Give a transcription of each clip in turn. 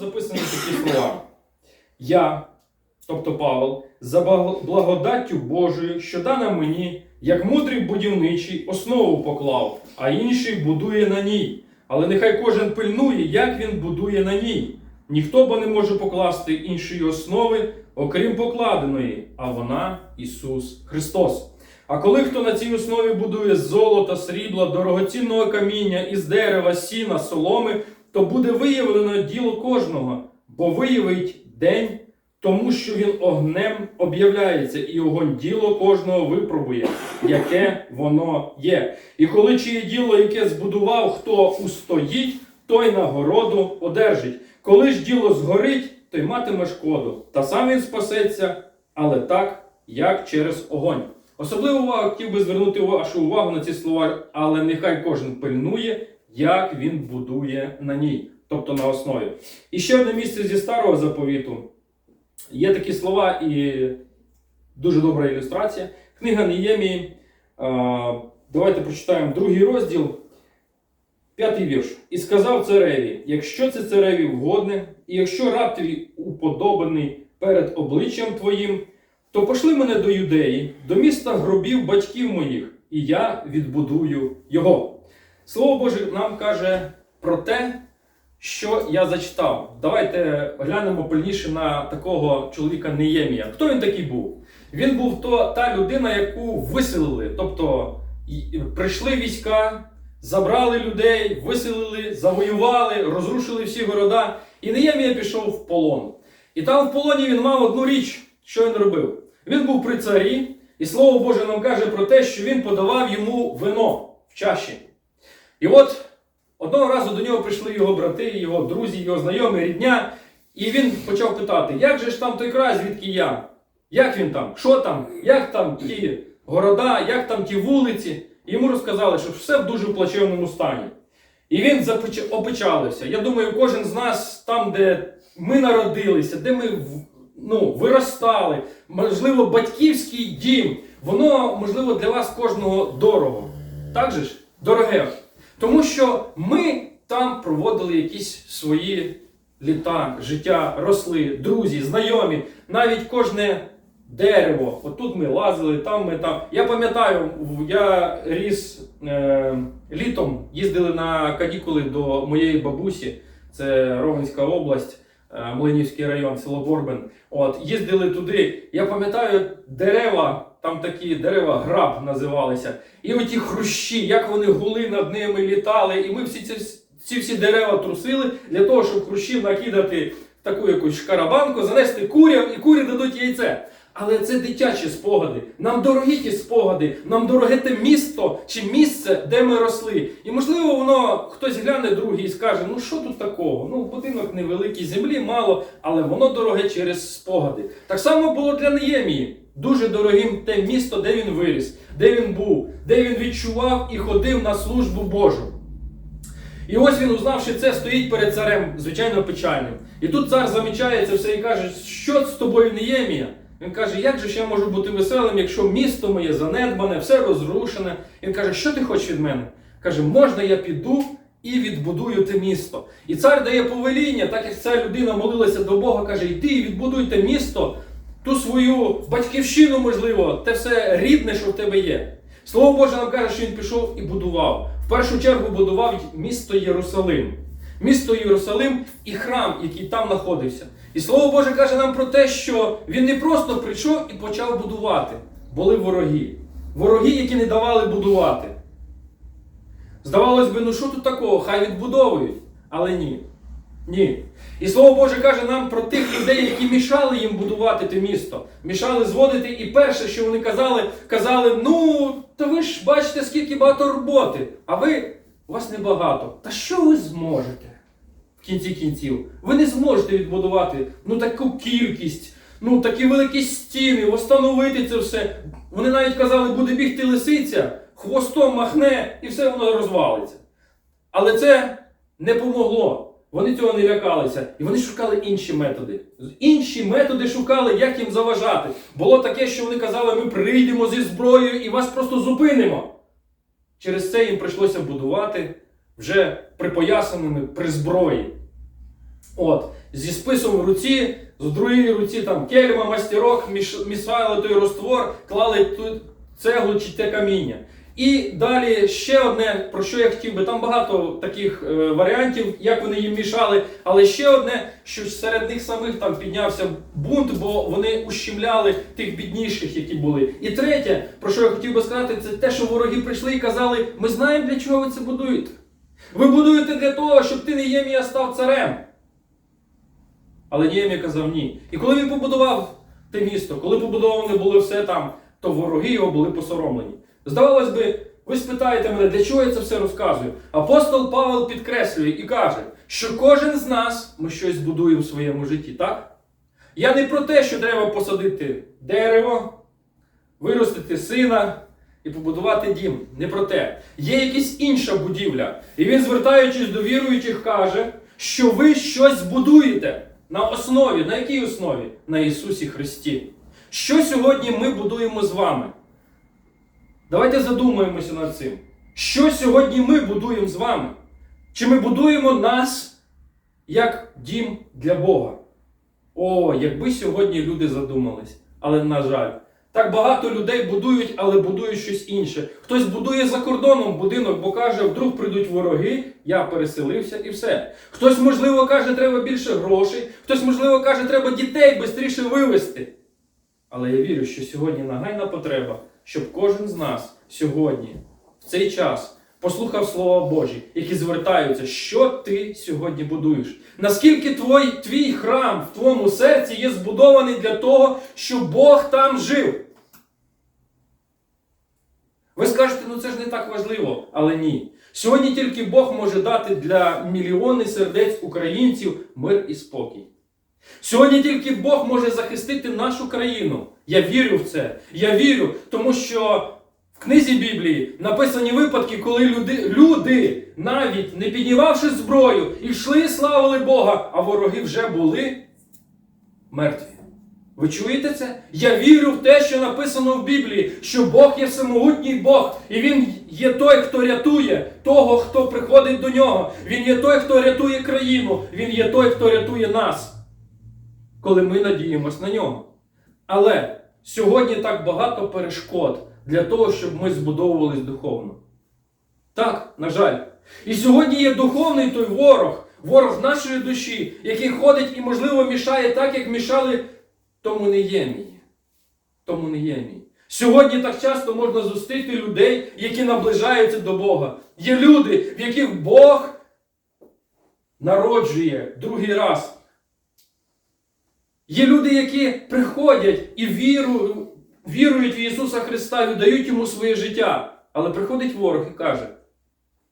записані такі слова. Я, тобто Павел, за благодаттю Божою, що дана мені, як мудрий будівничий, основу поклав, а інший будує на ній. Але нехай кожен пильнує, як він будує на ній. Ніхто бо не може покласти іншої основи, окрім покладеної, а вона Ісус Христос. А коли хто на цій основі будує з золота, срібла, дорогоцінного каміння, із дерева, сіна, соломи, то буде виявлено діло кожного, бо виявить день, тому що він огнем об'являється, і огонь діло кожного випробує, яке воно є. І коли чиє діло, яке збудував, хто устоїть, той нагороду одержить. Коли ж діло згорить, той матиме шкоду, та сам він спасеться, але так, як через огонь. Особливу увагу хотів би звернути вашу увагу на ці слова, але нехай кожен пильнує, як він будує на ній, тобто на основі. І ще одне місце зі старого заповіту. Є такі слова і дуже добра ілюстрація. Книга Неємії. Давайте прочитаємо другий розділ, п'ятий вірш. І сказав цареві: якщо це цареві вгодне, і якщо раб твій уподобаний перед обличчям твоїм, то пошли мене до юдеї, до міста гробів батьків моїх, і я відбудую його. Слово Боже нам каже про те, що я зачитав. Давайте глянемо пильніше на такого чоловіка Неємія. Хто він такий був? Він був то, та людина, яку виселили. Тобто прийшли війська, забрали людей, виселили, завоювали, розрушили всі города. І Неємія пішов в полон. І там в полоні він мав одну річ, що він робив. Він був при царі, і слово Боже нам каже про те, що він подавав йому вино в чаші. І от одного разу до нього прийшли його брати, його друзі, його знайомі, рідня, і він почав питати, як же ж там той край, звідки я? Як він там? Що там? Як там ті города, як там ті вулиці? І йому розказали, що все в дуже плачевному стані. І він запеч- опечалився. Я думаю, кожен з нас там, де ми народилися, де ми ну, виростали, можливо, батьківський дім, воно, можливо, для вас кожного дорого. Так же ж? Дороге. Тому що ми там проводили якісь свої літа, життя, росли, друзі, знайомі, навіть кожне дерево. Отут ми лазили, там ми там. Я пам'ятаю, я ріс е, літом, їздили на канікули до моєї бабусі, це Ровенська область. Е, Млинівський район, село Горбин. От, їздили туди. Я пам'ятаю дерева, там такі дерева граб називалися. І оті хрущі, як вони гули над ними літали. І ми всі ці, ці всі дерева трусили для того, щоб хрущів накидати в таку якусь шкарабанку, занести курям, і курі дадуть яйце. Але це дитячі спогади. Нам дорогі ті спогади, нам дороге те місто чи місце, де ми росли. І можливо, воно хтось гляне другий і скаже: ну що тут такого? Ну, будинок невеликий, землі мало, але воно дороге через спогади. Так само було для Неємії. Дуже дорогим те місто, де він виріс, де він був, де він відчував і ходив на службу Божу. І ось він, узнавши це, стоїть перед царем, звичайно, печальним. І тут цар замічає це все і каже, що з тобою Неємія? Він каже, як же ж я можу бути веселим, якщо місто моє занедбане, все розрушене. Він каже, що ти хочеш від мене? Каже, можна я піду і відбудую те місто. І цар дає повеління, так як ця людина молилася до Бога, каже, йди і відбудуй те місто, ту свою батьківщину, можливо, те все рідне, що в тебе є. Слово Боже нам каже, що він пішов і будував. В першу чергу будував місто Єрусалим. Місто Єрусалим і храм, який там знаходився. І слово Боже каже нам про те, що він не просто прийшов і почав будувати. Були вороги. Вороги, які не давали будувати. Здавалось би, ну що тут такого? Хай відбудовують. Але ні. Ні. І слово Боже каже нам про тих людей, які мішали їм будувати те місто, мішали зводити. І перше, що вони казали, казали: ну, то ви ж бачите, скільки багато роботи, а ви у вас небагато. Та що ви зможете? В кінці кінців, ви не зможете відбудувати ну таку кількість, ну такі великі стіни, встановити це все. Вони навіть казали, буде бігти лисиця, хвостом махне і все воно розвалиться. Але це не помогло. Вони цього не лякалися. І вони шукали інші методи. Інші методи шукали, як їм заважати. Було таке, що вони казали, ми прийдемо зі зброєю і вас просто зупинимо. Через це їм прийшлося будувати вже припоясаними при зброї. От. зі списом в руці, з другої руці там кельма, мастерок, міш- мішали той роствор, клали тут цеглу чи те каміння. І далі ще одне, про що я хотів би, там багато таких е, варіантів, як вони їм мішали, але ще одне, що серед них самих там піднявся бунт, бо вони ущемляли тих бідніших, які були. І третє, про що я хотів би сказати, це те, що вороги прийшли і казали: ми знаємо, для чого ви це будуєте. Ви будуєте для того, щоб ти Неємія став царем. Але Неємія казав ні. І коли він побудував те місто, коли побудоване було все там, то вороги його були посоромлені. Здавалось би, ви спитаєте мене, для чого я це все розказую? Апостол Павел підкреслює і каже, що кожен з нас ми щось будуємо в своєму житті, так? Я не про те, що треба посадити дерево, виростити сина і побудувати дім. Не про те. Є якась інша будівля. І він, звертаючись до віруючих, каже, що ви щось будуєте на основі. На якій основі? На Ісусі Христі. Що сьогодні ми будуємо з вами? Давайте задумаємося над цим. Що сьогодні ми будуємо з вами? Чи ми будуємо нас як дім для Бога? О, якби сьогодні люди задумались. Але, на жаль, так багато людей будують, але будують щось інше. Хтось будує за кордоном будинок, бо каже, вдруг прийдуть вороги, я переселився і все. Хтось, можливо, каже, треба більше грошей, хтось, можливо, каже, треба дітей швидше вивезти. Але я вірю, що сьогодні нагайна потреба, щоб кожен з нас сьогодні, в цей час, послухав Слова Божі, які звертаються, що ти сьогодні будуєш. Наскільки твій, твій храм в твоєму серці є збудований для того, щоб Бог там жив. Ви скажете, ну це ж не так важливо, але ні. Сьогодні тільки Бог може дати для мільйони сердець українців мир і спокій. Сьогодні тільки Бог може захистити нашу країну. Я вірю в це. Я вірю, тому що в книзі Біблії написані випадки, коли люди, люди навіть не піднімавши зброю, йшли і славили Бога, а вороги вже були мертві. Ви чуєте це? Я вірю в те, що написано в Біблії, що Бог є всемогутній Бог, і Він є той, хто рятує того, хто приходить до нього. Він є той, хто рятує країну, Він є той, хто рятує нас, коли ми надіємось на нього. Але сьогодні так багато перешкод для того, щоб ми збудовувались духовно. Так, на жаль. І сьогодні є духовний той ворог, ворог нашої душі, який ходить і, можливо, мішає так, як мішали тому Неємії. Тому Неємії. Сьогодні так часто можна зустріти людей, які наближаються до Бога. Є люди, в яких Бог народжує другий раз. Є люди, які приходять і віру, вірують в Ісуса Христа, віддають йому своє життя. Але приходить ворог і каже: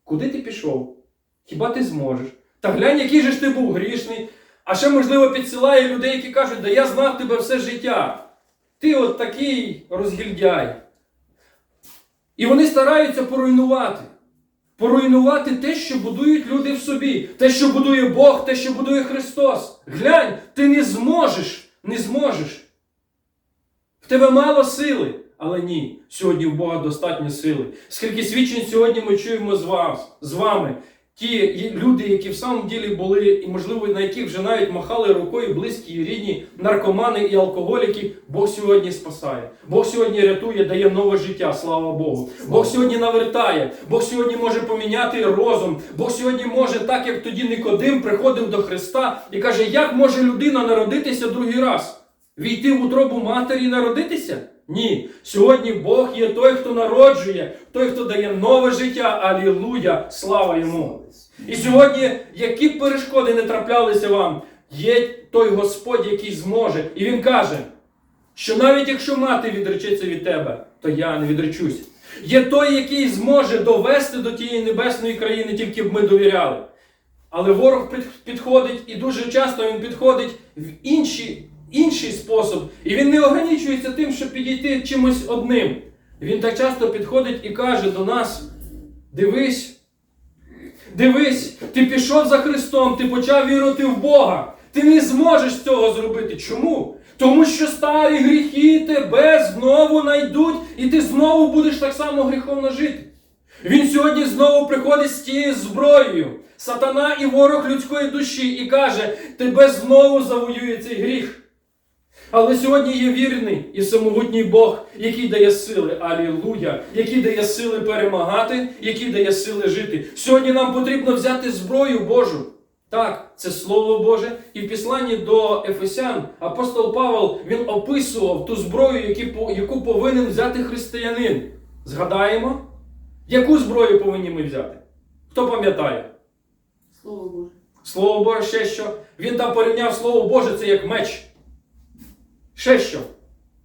Куди ти пішов? Хіба ти зможеш? Та глянь, який же ж ти був грішний. А ще, можливо, підсилає людей, які кажуть, да я знав тебе все життя. Ти от такий розгільдяй. І вони стараються поруйнувати. Поруйнувати те, що будують люди в собі, те, що будує Бог, те, що будує Христос. Глянь, ти не зможеш, не зможеш. В тебе мало сили, але ні. Сьогодні в Бога достатньо сили. Скільки свідчень сьогодні ми чуємо з вас, з вами. Ті люди, які в самому ділі були, і, можливо, на яких вже навіть махали рукою близькі і рідні наркомани і алкоголіки, Бог сьогодні спасає. Бог сьогодні рятує, дає нове життя, слава Богу. Бог сьогодні навертає, Бог сьогодні може поміняти розум. Бог сьогодні може, так як тоді Никодим приходив до Христа і каже, як може людина народитися другий раз? Війти в утробу матері і народитися? Ні. Сьогодні Бог є той, хто народжує, той, хто дає нове життя. Алілуя! Слава йому! І сьогодні, які б перешкоди не траплялися вам, є той Господь, який зможе. І Він каже, що навіть якщо мати відречеться від тебе, то я не відречусь. Є той, який зможе довести до тієї небесної країни, тільки б ми довіряли. Але ворог підходить, і дуже часто він підходить в інші, інший спосіб. І він не ограничується тим, щоб підійти чимось одним. Він так часто підходить і каже до нас: дивись, дивись, ти пішов за Христом, ти почав вірити в Бога. Ти не зможеш цього зробити. Чому? Тому що старі гріхи тебе знову найдуть, і ти знову будеш так само гріховно жити. Він сьогодні знову приходить з тією зброєю, Сатана і ворог людської душі і каже: тебе знову завоює цей гріх. Але сьогодні є вірний і самогутній Бог, який дає сили, алілуя, який дає сили перемагати, який дає сили жити. Сьогодні нам потрібно взяти зброю Божу. Так, це Слово Боже. І в післанні до Ефесян апостол Павел він описував ту зброю, яку повинен взяти християнин. Згадаємо, яку зброю повинні ми взяти? Хто пам'ятає? Слово Боже. Слово Боже, ще що? Він там порівняв Слово Боже, це як меч. Ще що?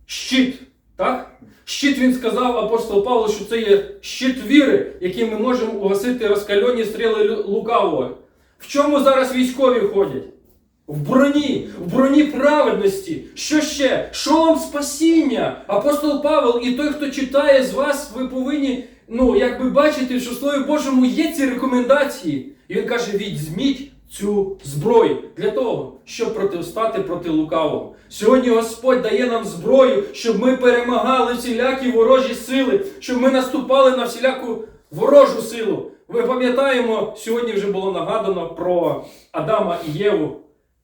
Щит. Так? Щит він сказав апостол Павло, що це є щит віри, яким ми можемо угасити розкальоні стріли лукавого. В чому зараз військові ходять? В броні, в броні праведності. Що ще? Шолом спасіння. Апостол Павел і той, хто читає з вас, ви повинні, ну, якби бачити, що в Слові Божому є ці рекомендації. І він каже: візьміть цю зброю для того, щоб протистати проти лукавого. Сьогодні Господь дає нам зброю, щоб ми перемагали всілякі ворожі сили, щоб ми наступали на всіляку ворожу силу. Ми пам'ятаємо, сьогодні вже було нагадано про Адама і Єву.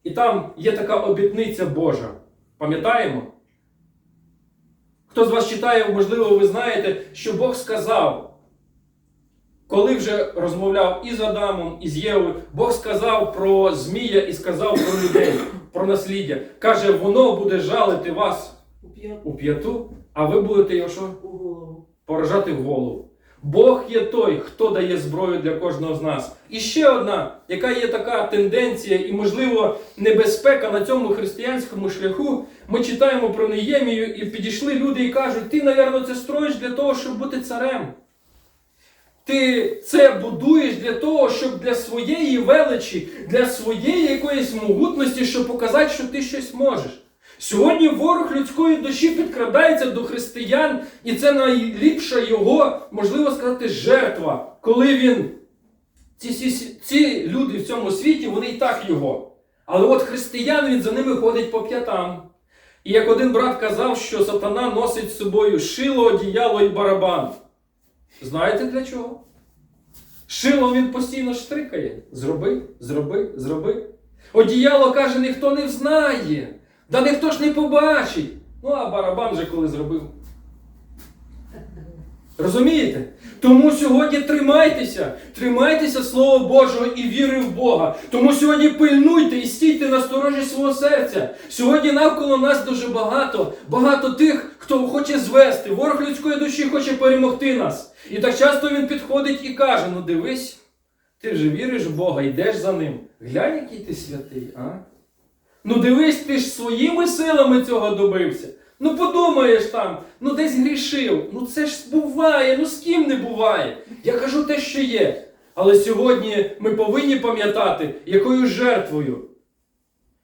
І там є така обітниця Божа. Пам'ятаємо? Хто з вас читає, можливо, ви знаєте, що Бог сказав, коли вже розмовляв і з Адамом, і з Євою, Бог сказав про Змія і сказав про людей, про насліддя. Каже, воно буде жалити вас У п'яту а ви будете його що? поражати в голову. Бог є той, хто дає зброю для кожного з нас. І ще одна, яка є така тенденція і, можливо, небезпека на цьому християнському шляху. Ми читаємо про Неємію і підійшли люди і кажуть: ти, напевно, це строїш для того, щоб бути царем. Ти це будуєш для того, щоб для своєї величі, для своєї якоїсь могутності, щоб показати, що ти щось можеш. Сьогодні ворог людської душі підкрадається до християн, і це найліпша його, можливо сказати, жертва, коли він. Ці, ці, ці люди в цьому світі, вони і так його. Але от християн він за ними ходить по п'ятам. І як один брат казав, що сатана носить з собою шило, одіяло і барабан. Знаєте для чого? Шило він постійно штрикає. Зроби, зроби, зроби. Одіяло каже, ніхто не взнає. Да ніхто ж не побачить. Ну, а барабан же коли зробив. Розумієте? Тому сьогодні тримайтеся, тримайтеся Слова Божого і віри в Бога. Тому сьогодні пильнуйте і стійте на сторожі свого серця. Сьогодні навколо нас дуже багато, багато тих, хто хоче звести. Ворог людської душі хоче перемогти нас. І так часто він підходить і каже: ну дивись, ти вже віриш в Бога, йдеш за ним. Глянь, який ти святий, а? Ну дивись, ти ж своїми силами цього добився. Ну подумаєш там, ну десь грішив. Ну це ж буває, ну з ким не буває. Я кажу те, що є. Але сьогодні ми повинні пам'ятати, якою жертвою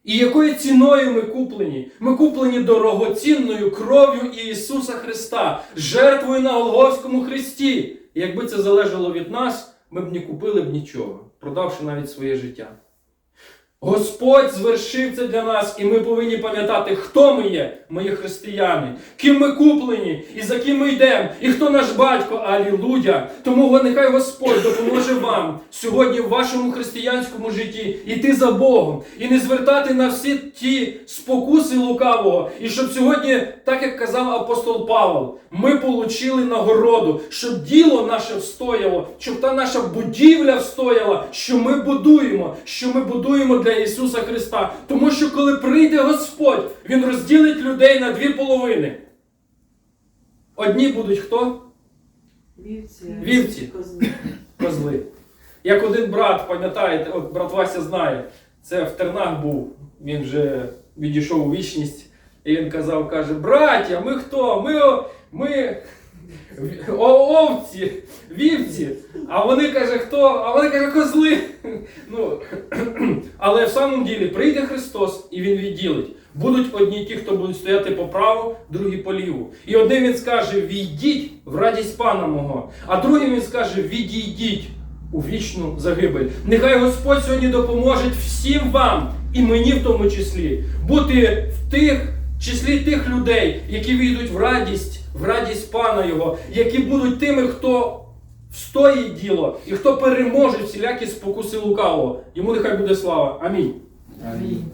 і якою ціною ми куплені. Ми куплені дорогоцінною кров'ю Ісуса Христа, жертвою на Голгофському Христі. І якби це залежало від нас, ми б не купили б нічого, продавши навіть своє життя. Господь звершив це для нас, і ми повинні пам'ятати, хто ми є, ми є християни, ким ми куплені, і за ким ми йдемо, і хто наш батько, алілуя. Тому нехай Господь допоможе вам сьогодні в вашому християнському житті йти за Богом і не звертати на всі ті спокуси лукавого. І щоб сьогодні, так як казав апостол Павел, ми получили нагороду, щоб діло наше встояло, щоб та наша будівля встояла, що ми будуємо, що ми будуємо для Ісуса Христа. Тому що коли прийде Господь, Він розділить людей на дві половини. Одні будуть хто? Вівці. Вівці. Козли. Козли. Як один брат, пам'ятаєте, от брат Вася знає, це в Тернах був, він вже відійшов у вічність. І він казав, каже, браття, ми хто? Ми, ми о- овці, вівці. А вони каже, хто? А вони каже, козли. Ну, але в самому ділі прийде Христос і Він відділить. Будуть одні ті, хто будуть стояти по праву, другі по ліву. І одним він скаже: війдіть в радість пана мого, а другим він скаже: відійдіть у вічну загибель. Нехай Господь сьогодні допоможе всім вам, і мені в тому числі, бути в тих числі тих людей, які війдуть в радість, в радість пана Його, які будуть тими, хто встоїть діло, і хто переможе всілякі спокуси лукавого, йому нехай буде слава. Амінь. Амінь.